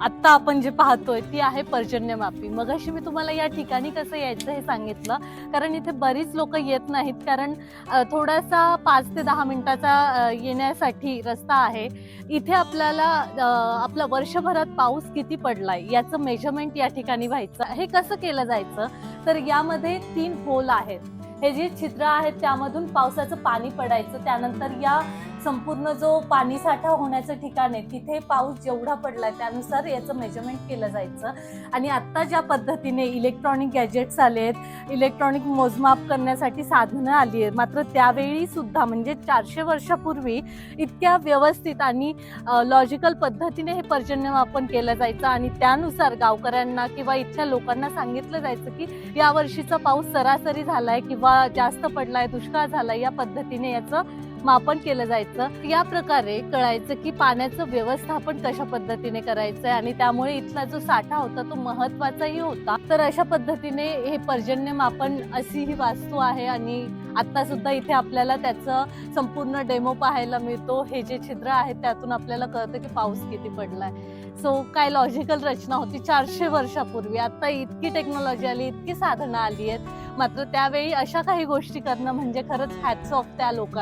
आत्ता आपण जे पाहतोय ती आहे पर्जन्यमापी मगाशी मी तुम्हाला या ठिकाणी कसं यायचं हे सांगितलं कारण इथे बरीच लोक येत नाहीत कारण थोडासा पाच ते दहा मिनिटाचा येण्यासाठी रस्ता आहे. इथे आपल्याला आपला वर्षभरात पाऊस किती पडलाय याचं मेजरमेंट या ठिकाणी व्हायचं हे कसं केलं जायचं? तर यामध्ये तीन होल आहेत. हे जे छिद्र आहेत त्यामधून पावसाचं पाणी पडायचं त्यानंतर या संपूर्ण जो पाणी साठा होण्याचं ठिकाण आहे तिथे पाऊस जेवढा पडला त्यानुसार याचं मेजरमेंट केलं जायचं. आणि आत्ता ज्या पद्धतीने इलेक्ट्रॉनिक गॅजेट्स आले आहेत इलेक्ट्रॉनिक मोजमाप करण्यासाठी साधनं आली आहेत मात्र त्यावेळी सुद्धा म्हणजे चारशे वर्षापूर्वी इतक्या व्यवस्थित आणि लॉजिकल पद्धतीने हे पर्जन्यमापन केलं जायचं आणि त्यानुसार गावकऱ्यांना किंवा इथल्या लोकांना सांगितलं जायचं की यावर्षीचा पाऊस सरासरी झालाय किंवा जास्त पडलाय दुष्काळ झालाय या पद्धतीने याचं मापन केलं जायचं. या प्रकारे कळायचं की पाण्याचं व्यवस्थापन कशा पद्धतीने करायचं आणि त्यामुळे इथला जो साठा होता तो महत्वाचाही होता. तर अशा पद्धतीने हे पर्जन्य मापन अशी ही वास्तू आहे आणि आता सुद्धा इथे आपल्याला त्याचं संपूर्ण डेमो पाहायला मिळतो. हे जे छिद्र आहेत त्यातून आपल्याला कळतं की पाऊस किती पडलाय. सो काय लॉजिकल रचना होती? चारशे वर्षापूर्वी. आता इतकी टेक्नॉलॉजी आली इतकी साधनं आली आहेत. मात्र त्यावेळी अशा काही गोष्टी करणं म्हणजे खरंच हॅट्स ऑफ त्या लोकांना.